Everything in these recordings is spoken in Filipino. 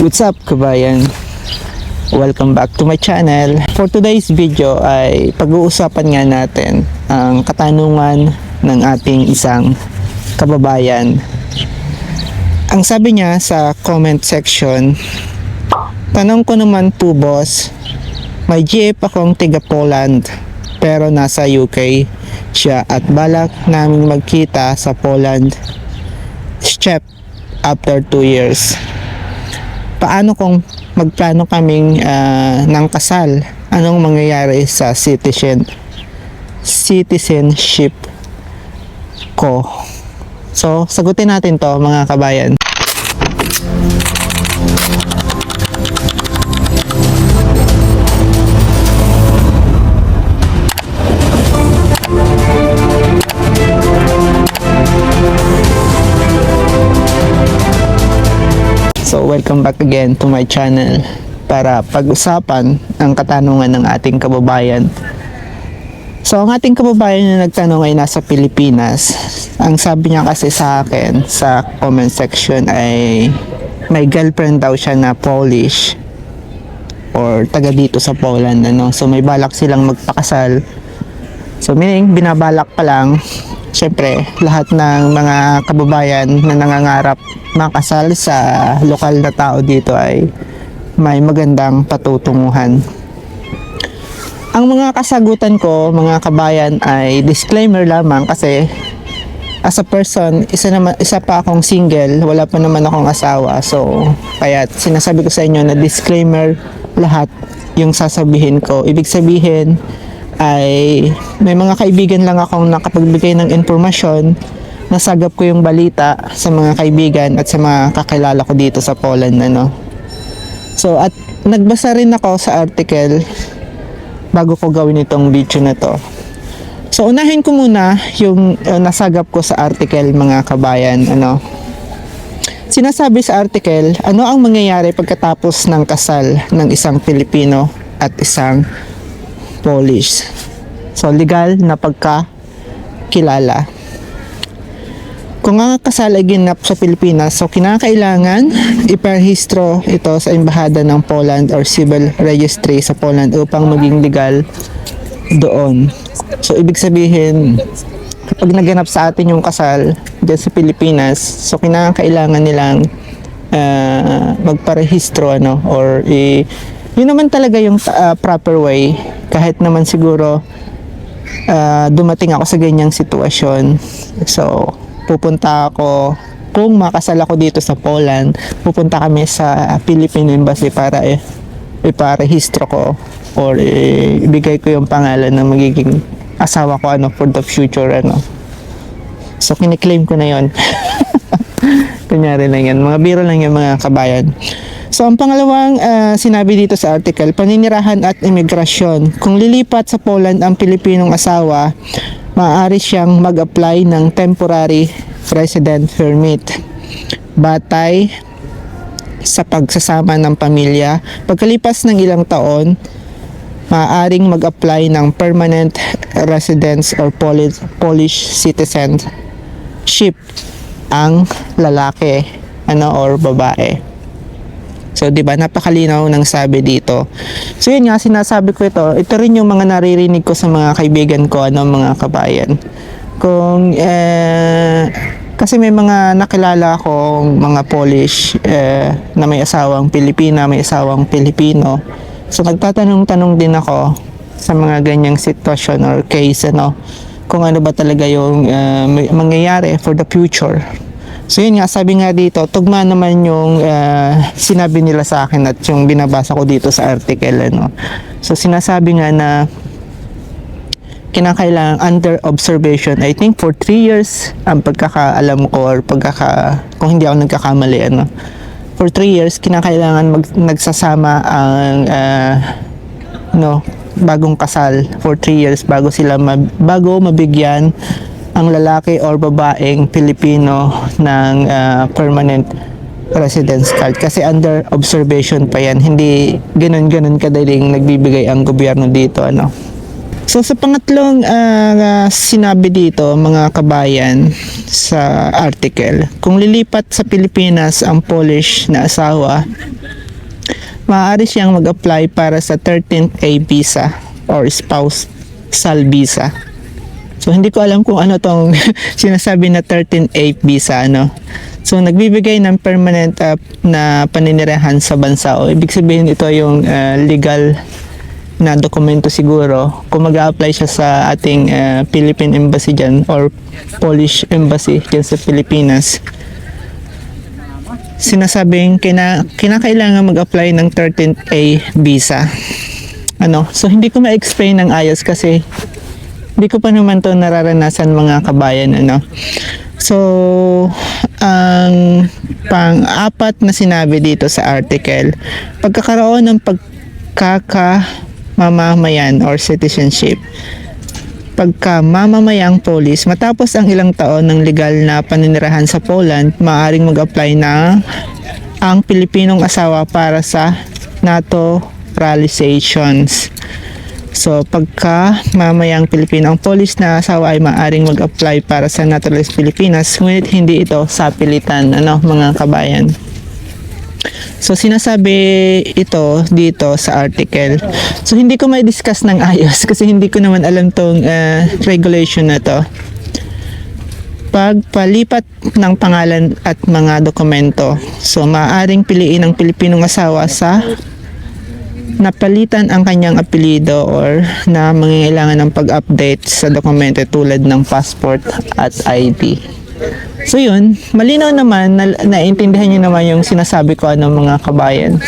What's up kabayan? Welcome back to my channel. For today's video ay pag-uusapan nga natin ang katanungan ng ating isang kababayan. Ang sabi niya sa comment section, Tanong ko naman po boss, may GF akong tiga Poland pero nasa UK siya at balak namin magkita sa Poland step after 2 years. Paano kung magplano kaming ah, ng kasal? Anong mangyayari sa citizen citizenship ko? So, sagutin natin to mga kabayan. So, welcome back again to my channel para pag-usapan ang katanungan ng ating kababayan. So, ang ating kababayan na nagtanong ay nasa Pilipinas. Ang sabi niya kasi sa akin sa comment section ay may girlfriend daw siya na Polish or taga dito sa Poland ano. So, may balak silang magpakasal. So, meaning binabalak pa lang Siyempre, lahat ng mga kababayan na nangangarap makasal sa lokal na tao dito ay may magandang patutunguhan. Ang mga kasagutan ko, mga kabayan, ay disclaimer lamang kasi as a person, isa, naman, isa pa akong single, wala pa naman akong asawa. So, kaya sinasabi ko sa inyo na disclaimer lahat yung sasabihin ko. Ibig sabihin, ay may mga kaibigan lang akong nakapagbigay ng informasyon nasagap ko yung balita sa mga kaibigan at sa mga kakilala ko dito sa Poland ano. So at nagbasa rin ako sa article bago ko gawin itong video na to. So unahin ko muna yung uh, nasagap ko sa article mga kabayan ano. Sinasabi sa article, ano ang mangyayari pagkatapos ng kasal ng isang Pilipino at isang Polish. So, legal na pagkakilala. Kung ang kasal ay ginap sa Pilipinas, so kinakailangan iparehistro ito sa Embahada ng Poland or Civil Registry sa Poland upang maging legal doon. So, ibig sabihin, kapag naganap sa atin yung kasal dyan sa Pilipinas, so kinakailangan nilang uh, magparehistro ano, or i- yun naman talaga yung uh, proper way. Kahit naman siguro uh, dumating ako sa ganyang sitwasyon. So pupunta ako kung makasal ako dito sa Poland pupunta kami sa Philippine Embassy para eh, iparehistro ko or eh, ibigay ko yung pangalan ng magiging asawa ko ano for the future ano. So kiniklaim ko na yon kunyari lang yan. Mga biro lang yung mga kabayan So, ang pangalawang uh, sinabi dito sa article, paninirahan at imigrasyon. Kung lilipat sa Poland ang Pilipinong asawa, maaari siyang mag-apply ng temporary resident permit. Batay sa pagsasama ng pamilya. Pagkalipas ng ilang taon, maaaring mag-apply ng permanent residence or Polish, Polish citizenship ang lalaki ano or babae. So, di ba, napakalinaw ng sabi dito. So, yun nga, sinasabi ko ito. Ito rin yung mga naririnig ko sa mga kaibigan ko, ano, mga kabayan. Kung, eh, kasi may mga nakilala akong mga Polish eh, na may asawang Pilipina, may asawang Pilipino. So, nagtatanong-tanong din ako sa mga ganyang sitwasyon or case, ano, kung ano ba talaga yung uh, mangyayari for the future. So yun nga, sabi nga dito, tugma naman yung uh, sinabi nila sa akin at yung binabasa ko dito sa article. Ano. So sinasabi nga na kinakailangan under observation, I think for 3 years ang pagkakaalam ko or pagkaka, kung hindi ako nagkakamali, ano, for 3 years, kinakailangan mag, nagsasama ang uh, no, bagong kasal for 3 years bago sila mab, bago mabigyan ang lalaki or babaeng Pilipino ng uh, permanent residence card. Kasi under observation pa yan. Hindi ganun-ganun kadaling nagbibigay ang gobyerno dito ano. So sa pangatlong uh, sinabi dito mga kabayan sa article, kung lilipat sa Pilipinas ang Polish na asawa, maaari siyang mag-apply para sa 13th A visa or spousal visa. So hindi ko alam kung ano tong sinasabi na 13th A visa ano. So nagbibigay ng permanent uh, na paninirahan sa bansa. O ibig sabihin ito yung uh, legal na dokumento siguro. Kung mag apply siya sa ating uh, Philippine Embassy dyan or Polish Embassy dyan sa Pilipinas. Sinasabing kina, kinakailangan mag-apply ng 13th A visa. Ano? So hindi ko ma-explain ng ayos kasi hindi ko pa naman to nararanasan mga kabayan ano. So ang pang-apat na sinabi dito sa article pagkakaroon ng pagkaka mamamayan or citizenship pagka mamamayang Polish matapos ang ilang taon ng legal na paninirahan sa Poland maaaring mag-apply na ang Pilipinong asawa para sa naturalizations So, pagka mamayang Pilipino ang Polish na asawa ay maaaring mag-apply para sa naturalized Pilipinas, ngunit hindi ito sa pilitan, ano, mga kabayan. So, sinasabi ito dito sa article. So, hindi ko may discuss ng ayos kasi hindi ko naman alam tong uh, regulation na to. Pagpalipat ng pangalan at mga dokumento. So, maaaring piliin ang Pilipinong asawa sa napalitan ang kanyang apelido or na mangangailangan ng pag-update sa dokumento tulad ng passport at ID. So yun, malinaw naman, na, naintindihan niyo naman yung sinasabi ko ano mga kabayan.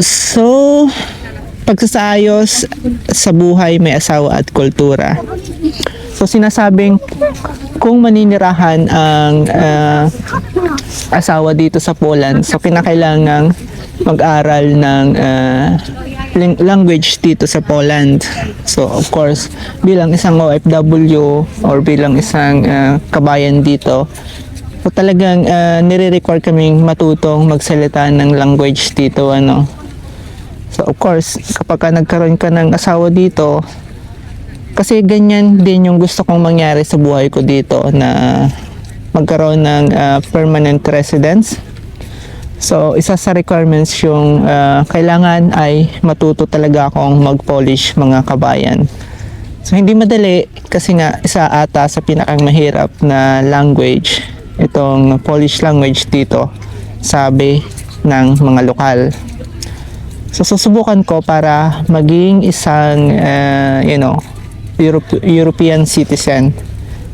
So, pagsasayos sa buhay may asawa at kultura. So sinasabing kung maninirahan ang uh, asawa dito sa Poland, so kinakailangang mag-aral ng uh, language dito sa Poland. So of course, bilang isang OFW or bilang isang uh, kabayan dito, so talagang uh, nire-require kaming matutong magsalita ng language dito ano. So of course, kapag ka nagkaroon ka ng asawa dito, kasi ganyan din yung gusto kong mangyari sa buhay ko dito na magkaroon ng uh, permanent residence. So, isa sa requirements yung uh, kailangan ay matuto talaga akong mag-polish mga kabayan. So, hindi madali kasi nga isa ata sa pinakang mahirap na language itong Polish language dito sabi ng mga lokal. So, susubukan ko para maging isang, uh, you know, Europe, European citizen.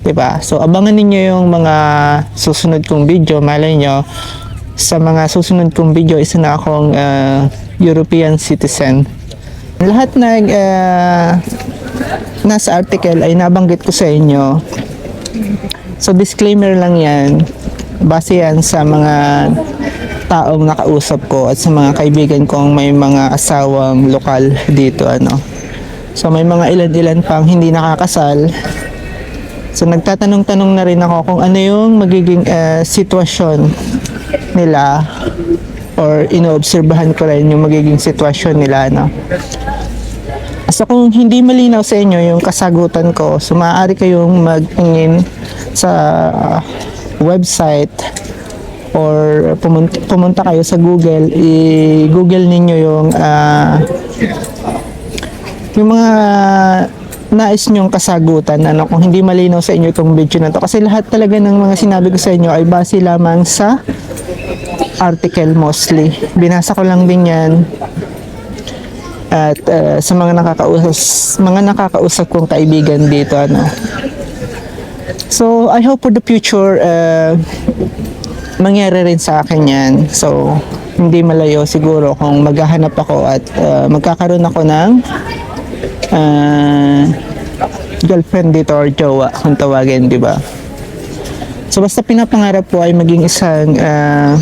'Di ba? So abangan ninyo yung mga susunod kong video, malay nyo sa mga susunod kong video isa na akong uh, European citizen. Lahat na uh, nasa article ay nabanggit ko sa inyo. So disclaimer lang 'yan. Base yan sa mga taong nakausap ko at sa mga kaibigan kong may mga asawang lokal dito ano. So may mga ilan-ilan pang hindi nakakasal. So nagtatanong-tanong na rin ako kung ano yung magiging uh, sitwasyon nila or inoobserbahan ko rin yung magiging sitwasyon nila no. So kung hindi malinaw sa inyo yung kasagutan ko, so maaari kayong magtingin sa uh, website or pumunta, pumunta kayo sa Google, i-google ninyo yung uh, yung mga nais nyong kasagutan ano? Kung hindi malinaw sa inyo itong video na to. Kasi lahat talaga ng mga sinabi ko sa inyo ay base lamang sa article mostly. Binasa ko lang din yan. At uh, sa mga nakakausap mga nakakausap kong kaibigan dito ano. So I hope for the future uh, mangyari rin sa akin yan. So hindi malayo siguro kung maghahanap ako at uh, magkakaroon ako ng uh, girlfriend dito or jowa kung tawagin, di ba? So basta pinapangarap po ay maging isang uh,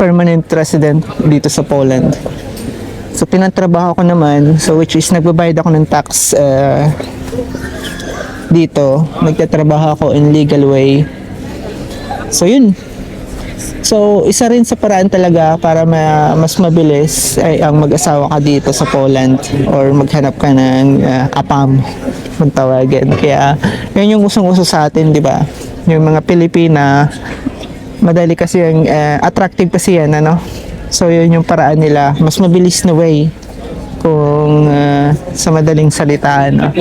permanent resident dito sa Poland. So pinatrabaho ko naman, so which is nagbabayad ako ng tax uh, dito. Nagtatrabaho ako in legal way. So yun, So, isa rin sa paraan talaga para ma mas mabilis ay ang mag-asawa ka dito sa Poland or maghanap ka ng uh, kapam kung tawagin. Kaya, yun yung usong-uso sa atin, di ba? Yung mga Pilipina madali kasi yung eh, attractive kasi yan ano so yun yung paraan nila mas mabilis na way kung ah, sa madaling salita ano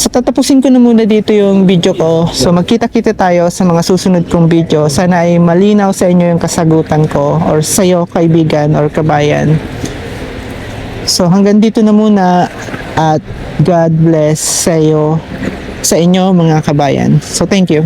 So tatapusin ko na muna dito yung video ko. So magkita-kita tayo sa mga susunod kong video. Sana ay malinaw sa inyo yung kasagutan ko or sa iyo kaibigan or kabayan. So hanggang dito na muna at God bless sa iyo sa inyo mga kabayan. So thank you.